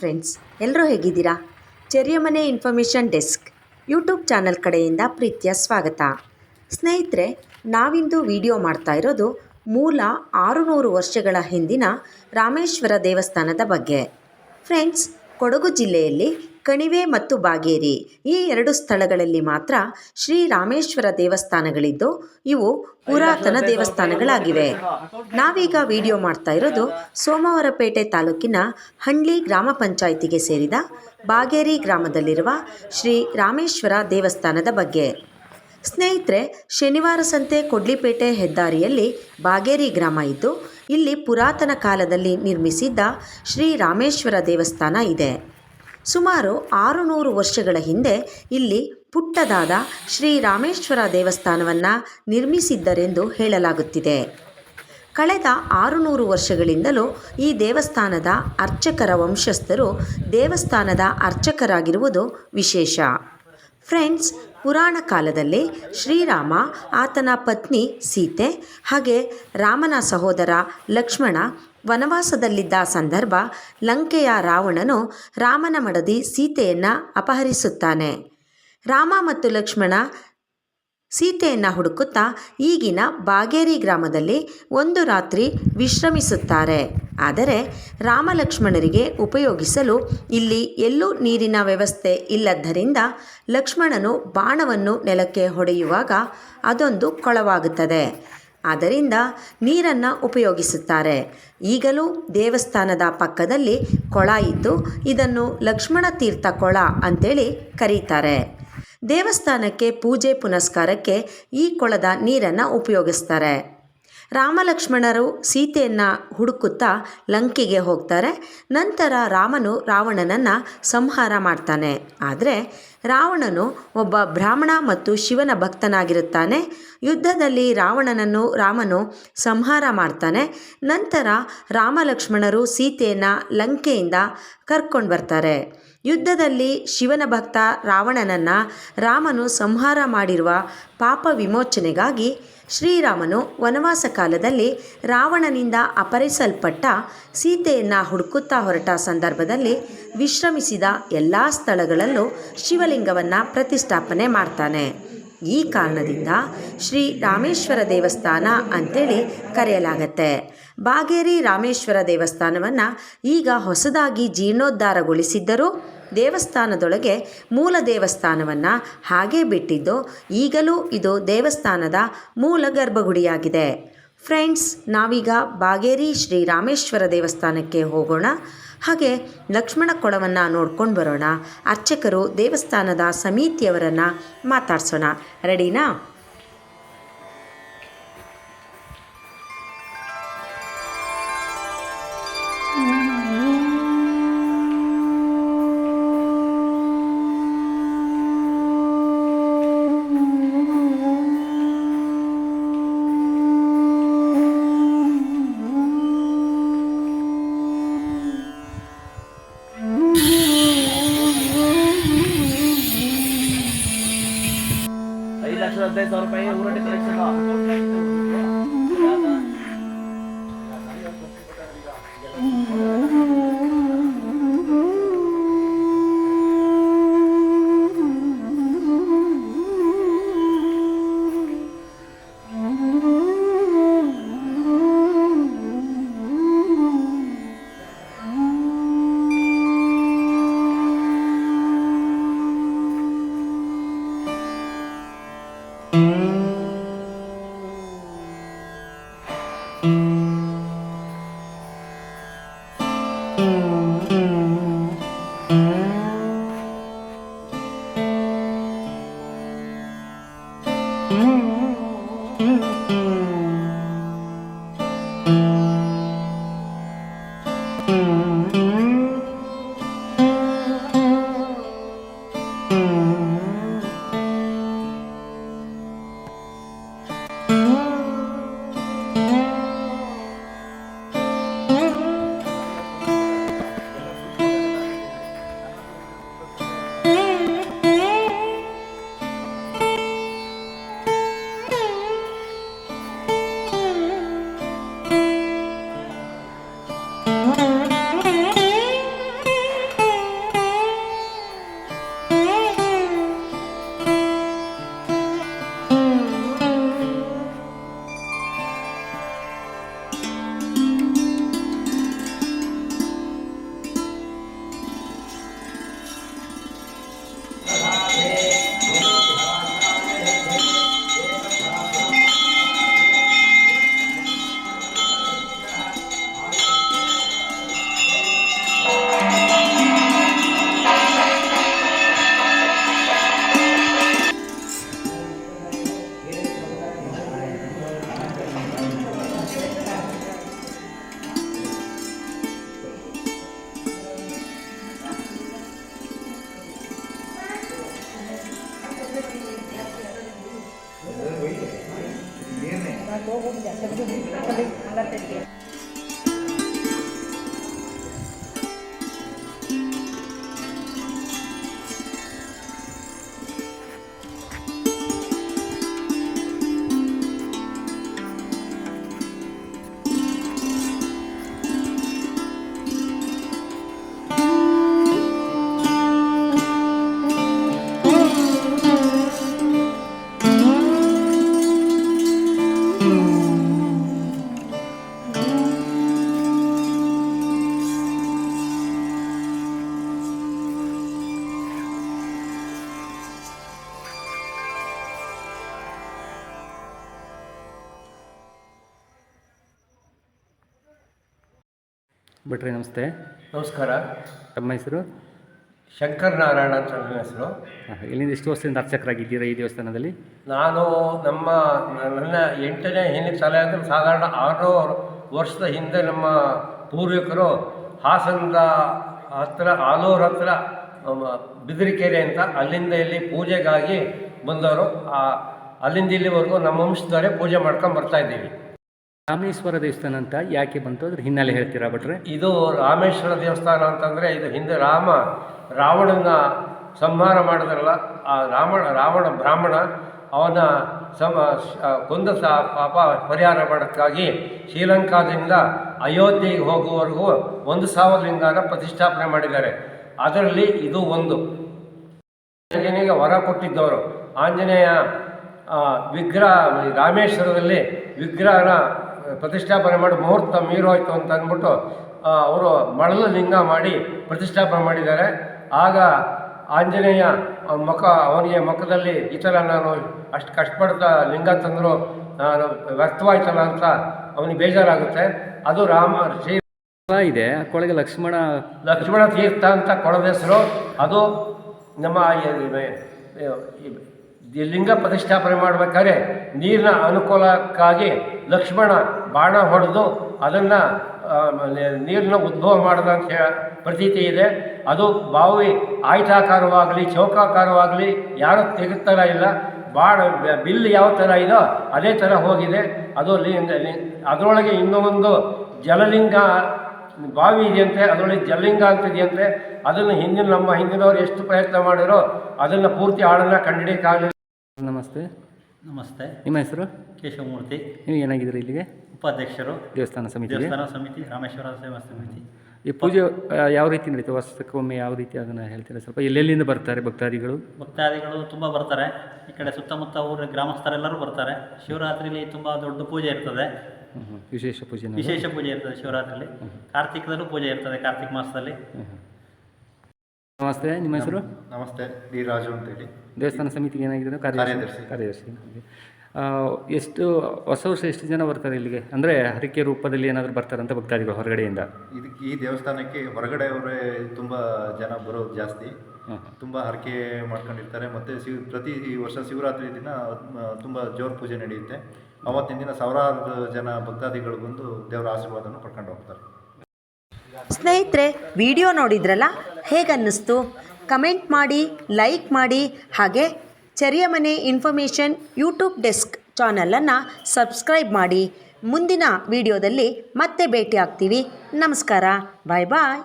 Friends ಎಲ್ಲರೂ ಹೇಗಿದ್ದೀರಾ? ಚೆರಿಯಮನೆ ಇನ್ಫಾರ್ಮೇಷನ್ ಡೆಸ್ಕ್ ಯೂಟ್ಯೂಬ್ ಚಾನಲ್ ಕಡೆಯಿಂದ ಪ್ರೀತಿಯ ಸ್ವಾಗತ. ಸ್ನೇಹಿತರೆ, ನಾವಿಂದು ವಿಡಿಯೋ ಮಾಡ್ತಾ ಇರೋದು ಮೂಲ ಆರುನೂರು ವರ್ಷಗಳ ಹಿಂದಿನ ರಾಮೇಶ್ವರ ದೇವಸ್ಥಾನದ ಬಗ್ಗೆ. ಫ್ರೆಂಡ್ಸ್ ಕೊಡಗು ಜಿಲ್ಲೆಯಲ್ಲಿ ಕಣಿವೆ ಮತ್ತು ಬಾಗೇರಿ ಈ ಎರಡು ಸ್ಥಳಗಳಲ್ಲಿ ಮಾತ್ರ ಶ್ರೀ ರಾಮೇಶ್ವರ ದೇವಸ್ಥಾನಗಳಿದ್ದು, ಇವು ಪುರಾತನ ದೇವಸ್ಥಾನಗಳಾಗಿವೆ. ನಾವೀಗ ವಿಡಿಯೋ ಮಾಡ್ತಾ ಇರೋದು ಸೋಮವಾರಪೇಟೆ ತಾಲೂಕಿನ ಹಳ್ಳಿ ಗ್ರಾಮ ಪಂಚಾಯಿತಿಗೆ ಸೇರಿದ ಬಾಗೇರಿ ಗ್ರಾಮದಲ್ಲಿರುವ ಶ್ರೀ ರಾಮೇಶ್ವರ ದೇವಸ್ಥಾನದ ಬಗ್ಗೆ. ಸ್ನೇಹಿತರೆ, ಶನಿವಾರ ಸಂತೆ ಕೊಡ್ಲಿಪೇಟೆ ಹೆದ್ದಾರಿಯಲ್ಲಿ ಬಾಗೇರಿ ಗ್ರಾಮ ಇದ್ದು, ಇಲ್ಲಿ ಪುರಾತನ ಕಾಲದಲ್ಲಿ ನಿರ್ಮಿಸಿದ್ದ ಶ್ರೀ ರಾಮೇಶ್ವರ ದೇವಸ್ಥಾನ ಇದೆ. ಸುಮಾರು ಆರುನೂರು ವರ್ಷಗಳ ಹಿಂದೆ ಇಲ್ಲಿ ಪುಟ್ಟದಾದ ಶ್ರೀ ರಾಮೇಶ್ವರ ದೇವಸ್ಥಾನವನ್ನು ನಿರ್ಮಿಸಿದ್ದರೆಂದು ಹೇಳಲಾಗುತ್ತಿದೆ. ಕಳೆದ ಆರುನೂರು ವರ್ಷಗಳಿಂದಲೂ ಈ ದೇವಸ್ಥಾನದ ಅರ್ಚಕರ ವಂಶಸ್ಥರು ದೇವಸ್ಥಾನದ ಅರ್ಚಕರಾಗಿರುವುದು ವಿಶೇಷ. ಫ್ರೆಂಡ್ಸ್, ಪುರಾಣ ಕಾಲದಲ್ಲಿ ಶ್ರೀರಾಮ, ಆತನ ಪತ್ನಿ ಸೀತೆ ಹಾಗೆ ರಾಮನ ಸಹೋದರ ಲಕ್ಷ್ಮಣ ವನವಾಸದಲ್ಲಿದ್ದ ಸಂದರ್ಭ ಲಂಕೆಯ ರಾವಣನು ರಾಮನ ಮಡದಿ ಸೀತೆಯನ್ನು ಅಪಹರಿಸುತ್ತಾನೆ. ರಾಮ ಮತ್ತು ಲಕ್ಷ್ಮಣ ಸೀತೆಯನ್ನು ಹುಡುಕುತ್ತಾ ಈಗಿನ ಬಾಗೇರಿ ಗ್ರಾಮದಲ್ಲಿ ಒಂದು ರಾತ್ರಿ ವಿಶ್ರಮಿಸುತ್ತಾರೆ. ಆದರೆ ರಾಮ ಲಕ್ಷ್ಮಣರಿಗೆ ಉಪಯೋಗಿಸಲು ಇಲ್ಲಿ ಎಲ್ಲೂ ನೀರಿನ ವ್ಯವಸ್ಥೆ ಇಲ್ಲದ್ದರಿಂದ ಲಕ್ಷ್ಮಣನು ಬಾಣವನ್ನು ನೆಲಕ್ಕೆ ಹೊಡೆಯುವಾಗ ಅದೊಂದು ಕೊಳವಾಗುತ್ತದೆ. ಆದ್ದರಿಂದ ನೀರನ್ನು ಉಪಯೋಗಿಸುತ್ತಾರೆ. ಈಗಲೂ ದೇವಸ್ಥಾನದ ಪಕ್ಕದಲ್ಲಿ ಕೊಳ ಇದ್ದು ಇದನ್ನು ಲಕ್ಷ್ಮಣ ತೀರ್ಥ ಕೊಳ ಅಂತೇಳಿ ಕರೀತಾರೆ. ದೇವಸ್ಥಾನಕ್ಕೆ ಪೂಜೆ ಪುನಸ್ಕಾರಕ್ಕೆ ಈ ಕೊಳದ ನೀರನ್ನು ಉಪಯೋಗಿಸ್ತಾರೆ. ರಾಮಲಕ್ಷ್ಮಣರು ಸೀತೆಯನ್ನು ಹುಡುಕುತ್ತಾ ಲಂಕೆಗೆ ಹೋಗ್ತಾರೆ. ನಂತರ ರಾಮನು ರಾವಣನನ್ನು ಸಂಹಾರ ಮಾಡ್ತಾನೆ. ಆದರೆ ರಾವಣನು ಒಬ್ಬ ಬ್ರಾಹ್ಮಣ ಮತ್ತು ಶಿವನ ಭಕ್ತನಾಗಿರುತ್ತಾನೆ. ಯುದ್ಧದಲ್ಲಿ ರಾವಣನನ್ನು ರಾಮನು ಸಂಹಾರ ಮಾಡ್ತಾನೆ. ನಂತರ ರಾಮಲಕ್ಷ್ಮಣರು ಸೀತೆಯನ್ನು ಲಂಕೆಯಿಂದ ಕರ್ಕೊಂಡು ಬರ್ತಾರೆ. ಯುದ್ಧದಲ್ಲಿ ಶಿವನ ಭಕ್ತ ರಾವಣನನ್ನು ರಾಮನು ಸಂಹಾರ ಮಾಡಿರುವ ಪಾಪ ವಿಮೋಚನೆಗಾಗಿ ಶ್ರೀರಾಮನು ವನವಾಸ ಕಾಲದಲ್ಲಿ ರಾವಣನಿಂದ ಅಪಹರಿಸಲ್ಪಟ್ಟ ಸೀತೆಯನ್ನು ಹುಡುಕುತ್ತಾ ಹೊರಟ ಸಂದರ್ಭದಲ್ಲಿ ವಿಶ್ರಮಿಸಿದ ಎಲ್ಲ ಸ್ಥಳಗಳಲ್ಲೂ ಶಿವಲಿಂಗವನ್ನು ಪ್ರತಿಷ್ಠಾಪನೆ ಮಾಡ್ತಾನೆ. ಈ ಕಾರಣದಿಂದ ಶ್ರೀ ರಾಮೇಶ್ವರ ದೇವಸ್ಥಾನ ಅಂತೇಳಿ ಕರೆಯಲಾಗತ್ತೆ. ಬಾಗೇರಿ ರಾಮೇಶ್ವರ ದೇವಸ್ಥಾನವನ್ನು ಈಗ ಹೊಸದಾಗಿ ಜೀರ್ಣೋದ್ಧಾರಗೊಳಿಸಿದ್ದರೂ ದೇವಸ್ಥಾನದೊಳಗೆ ಮೂಲ ದೇವಸ್ಥಾನವನ್ನು ಹಾಗೇ ಬಿಟ್ಟಿದ್ದು, ಈಗಲೂ ಇದು ದೇವಸ್ಥಾನದ ಮೂಲ ಗರ್ಭಗುಡಿಯಾಗಿದೆ. ಫ್ರೆಂಡ್ಸ್, ನಾವೀಗ ಬಾಗೇರಿ ಶ್ರೀ ರಾಮೇಶ್ವರ ದೇವಸ್ಥಾನಕ್ಕೆ ಹೋಗೋಣ. ಹಾಗೆ ಲಕ್ಷ್ಮಣ ಕೊಳವನ್ನು ನೋಡ್ಕೊಂಡು ಬರೋಣ. ಅರ್ಚಕರು ದೇವಸ್ಥಾನದ ಸಮಿತಿಯವರನ್ನು ಮಾತಾಡ್ಸೋಣ. ರೆಡಿನಾ? Mm-hmm. वो भी जाते हैं जो भी मतलब, ಭಟ್ರೆ ನಮಸ್ತೆ. ನಮಸ್ಕಾರ. ತಮ್ಮ ಹೆಸರು? ಶಂಕರ್ ನಾರಾಯಣ ಅಂತ ನನ್ನ ಹೆಸರು. ಇಲ್ಲಿಂದ ಎಷ್ಟು ವರ್ಷದಿಂದ ಅರ್ಚಕರಾಗಿದ್ದೀರಾ ಈ ದೇವಸ್ಥಾನದಲ್ಲಿ? ನಾನು ನಮ್ಮ ನನ್ನ ಎಂಟನೇ ಹಿಂದಿನ ತಲೆ ಅಂದರೆ ಸಾಧಾರಣ ಆರುನೂರು ವರ್ಷದ ಹಿಂದೆ ನಮ್ಮ ಪೂರ್ವಿಕರು ಹಾಸನದ ಹತ್ರ ಆಲೂರು ಹತ್ರ ಬಿದಿರಿಕೆರೆ ಅಂತ ಅಲ್ಲಿಂದ ಇಲ್ಲಿ ಪೂಜೆಗಾಗಿ ಬಂದವರು. ಆ ಅಲ್ಲಿಂದ ಇಲ್ಲಿವರೆಗೂ ನಮ್ಮ ವಂಶದವರೇ ಪೂಜೆ ಮಾಡ್ಕೊಂಡು ಬರ್ತಾ ಇದ್ದೀವಿ. ರಾಮೇಶ್ವರ ದೇವಸ್ಥಾನ ಅಂತ ಯಾಕೆ ಬಂತು? ಅದ್ರ ಹಿನ್ನೆಲೆ ಹೇಳ್ತೀರಾ ಭಟ್ರೆ? ಇದು ರಾಮೇಶ್ವರ ದೇವಸ್ಥಾನ ಅಂತಂದರೆ ಇದು ಹಿಂದೆ ರಾಮ, ರಾವಣನ ಸಂಹಾರ ಮಾಡಿದ್ರಲ್ಲ, ಆ ರಾವಣ ರಾವಣ ಬ್ರಾಹ್ಮಣ, ಅವನ ಸಮ ಕೊಂದ ಪಾಪ ಪರಿಹಾರ ಮಾಡೋಕ್ಕಾಗಿ ಶ್ರೀಲಂಕಾದಿಂದ ಅಯೋಧ್ಯೆಗೆ ಹೋಗುವವರೆಗೂ ಒಂದು ಸಾವಿರ ಲಿಂಗನ ಪ್ರತಿಷ್ಠಾಪನೆ ಮಾಡಿದ್ದಾರೆ. ಅದರಲ್ಲಿ ಇದು ಒಂದು. ಆಂಜನೇಯ ವರ ಕೊಟ್ಟಿದ್ದವರು. ಆಂಜನೇಯ ವಿಗ್ರಹ ರಾಮೇಶ್ವರದಲ್ಲಿ ವಿಗ್ರಹನ ಪ್ರತಿಷ್ಠಾಪನೆ ಮಾಡಿ ಮುಹೂರ್ತ ಮೀರೋಯ್ತು ಅಂತ ಅಂದ್ಬಿಟ್ಟು ಅವರು ಮಳಲು ಲಿಂಗ ಮಾಡಿ ಪ್ರತಿಷ್ಠಾಪನೆ ಮಾಡಿದ್ದಾರೆ. ಆಗ ಆಂಜನೇಯ ಮುಖ ಅವನಿಗೆ ಮುಖದಲ್ಲಿ ಈ ಥರ ನಾನು ಅಷ್ಟು ಕಷ್ಟಪಡ್ತಾ ಲಿಂಗ ತಂದರು ನಾನು ವ್ಯರ್ಥವಾಯ್ತಲ್ಲ ಅಂತ ಅವನಿಗೆ ಬೇಜಾರಾಗುತ್ತೆ. ಅದು ರಾಮ ಶ್ರೀ ಇದೆ. ಕೊಳಗೆ ಲಕ್ಷ್ಮಣ ಲಕ್ಷ್ಮಣ ತೀರ್ಥ ಅಂತ ಕೊಳದ ಹೆಸರು. ಅದು ನಮ್ಮ ಲಿಂಗ ಪ್ರತಿಷ್ಠಾಪನೆ ಮಾಡಬೇಕಾದ್ರೆ ನೀರಿನ ಅನುಕೂಲಕ್ಕಾಗಿ ಲಕ್ಷ್ಮಣ ಬಾಣ ಹೊಡೆದು ಅದನ್ನು ನೀರಿನ ಉದ್ಭವ ಮಾಡಿದ ಅಂತ ಪ್ರತೀತಿ ಇದೆ. ಅದು ಬಾವಿ ಆಯ್ತಾಕಾರವಾಗಲಿ, ಚೌಕಾಕಾರವಾಗಲಿ ಯಾರು ತೆಗಿತಾರ ಇಲ್ಲ. ಬಾಣ, ಬಿಲ್ ಯಾವ ಥರ ಇದೋ ಅದೇ ಥರ ಹೋಗಿದೆ. ಅದು ಅದರೊಳಗೆ ಇನ್ನೂ ಒಂದು ಜಲಲಿಂಗ ಬಾವಿ ಇದೆಯಂತೆ ಅದರೊಳಗೆ ಜಲಲಿಂಗ ಅಂತಿದೆಯಂತೆ ಅದನ್ನು ಹಿಂದಿನ ನಮ್ಮ ಹಿಂದಿನವರು ಎಷ್ಟು ಪ್ರಯತ್ನ ಮಾಡಿರೋ ಅದನ್ನು ಪೂರ್ತಿ ಹಾಡನ್ನು ಕಂಡಿಡಿಯಕ್ಕಾಗಲಿಲ್ಲ ನಮಸ್ತೆ. ನಮಸ್ತೆ. ನಿಮ್ಮ ಹೆಸರು? ಕೇಶವಮೂರ್ತಿ. ನೀವು ಏನಾಗಿದ್ದೀರಿ ಇಲ್ಲಿಗೆ? ಉಪಾಧ್ಯಕ್ಷರು. ದೇವಸ್ಥಾನ ಸಮಿತಿ ದೇವಸ್ಥಾನ ಸಮಿತಿ ರಾಮೇಶ್ವರ ಸೇವಾ ಸಮಿತಿ. ಈ ಪೂಜೆ ಯಾವ ರೀತಿ ನಡೀತು? ವರ್ಷಕ್ಕೊಮ್ಮೆ ಯಾವ ರೀತಿ ಅದನ್ನು ಹೇಳ್ತೀರಾ? ಸ್ವಲ್ಪ ಎಲ್ಲೆಲ್ಲಿಂದ ಬರ್ತಾರೆ ಭಕ್ತಾದಿಗಳು? ಭಕ್ತಾದಿಗಳು ತುಂಬ ಬರ್ತಾರೆ. ಈ ಕಡೆ ಸುತ್ತಮುತ್ತ ಊರ ಗ್ರಾಮಸ್ಥರೆಲ್ಲರೂ ಬರ್ತಾರೆ. ಶಿವರಾತ್ರಿಲಿ ತುಂಬ ದೊಡ್ಡ ಪೂಜೆ ಇರ್ತದೆ. ವಿಶೇಷ ಪೂಜೆ ವಿಶೇಷ ಪೂಜೆ ಇರ್ತದೆ ಶಿವರಾತ್ರಿಲಿ. ಕಾರ್ತಿಕದಲ್ಲೂ ಪೂಜೆ ಇರ್ತದೆ ಕಾರ್ತಿಕ ಮಾಸದಲ್ಲಿ. ನಮಸ್ತೆ ನಿಮ್ಮ ಹೆಸರು? ನಮಸ್ತೆ ಡಿ ರಾಜು ಅಂತೇಳಿ. ದೇವಸ್ಥಾನ ಸಮಿತಿಗೆ ಏನಾಗಿದ್ದಾರೆ ಕಾರ್ಯದರ್ಶಿ. ಕಾರ್ಯದರ್ಶಿ. ಎಷ್ಟು ಹೊಸ ವರ್ಷ ಎಷ್ಟು ಜನ ಬರ್ತಾರೆ ಇಲ್ಲಿಗೆ? ಅಂದರೆ ಹರಿಕೆ ರೂಪದಲ್ಲಿ ಏನಾದರೂ ಬರ್ತಾರೆ ಅಂತ ಭಕ್ತಾದಿಗಳು ಹೊರಗಡೆಯಿಂದ? ಇದಕ್ಕೆ ಈ ದೇವಸ್ಥಾನಕ್ಕೆ ಹೊರಗಡೆಯವರೇ ತುಂಬ ಜನ ಬರೋದು ಜಾಸ್ತಿ. ತುಂಬ ಹರಕೆ ಮಾಡ್ಕೊಂಡಿರ್ತಾರೆ. ಮತ್ತು ಶಿವ ಪ್ರತಿ ವರ್ಷ ಶಿವರಾತ್ರಿ ದಿನ ತುಂಬ ಜೋರು ಪೂಜೆ ನಡೆಯುತ್ತೆ. ಅವತ್ತಿನ ದಿನ ಸಾವಿರಾರು ಜನ ಭಕ್ತಾದಿಗಳು ಬಂದು ದೇವರ ಆಶೀರ್ವಾದವನ್ನು ಪಡ್ಕೊಂಡು ಹೋಗ್ತಾರೆ. ಸ್ನೇಹಿತರೆ ವಿಡಿಯೋ ನೋಡಿದ್ರಲ್ಲ? ಹೇಗನ್ನಿಸ್ತು? ಕಮೆಂಟ್ ಮಾಡಿ, ಲೈಕ್ ಮಾಡಿ, ಹಾಗೆ ಮನೆ ಇನ್ಫಾರ್ಮೇಷನ್ ಯೂಟ್ಯೂಬ್ ಡೆಸ್ಕ್ ಚಾನಲನ್ನು ಸಬ್ಸ್ಕ್ರೈಬ್ ಮಾಡಿ. ಮುಂದಿನ ವಿಡಿಯೋದಲ್ಲಿ ಮತ್ತೆ ಭೇಟಿ ಆಗ್ತೀವಿ ನಮಸ್ಕಾರ. ಬಾಯ್ ಬಾಯ್.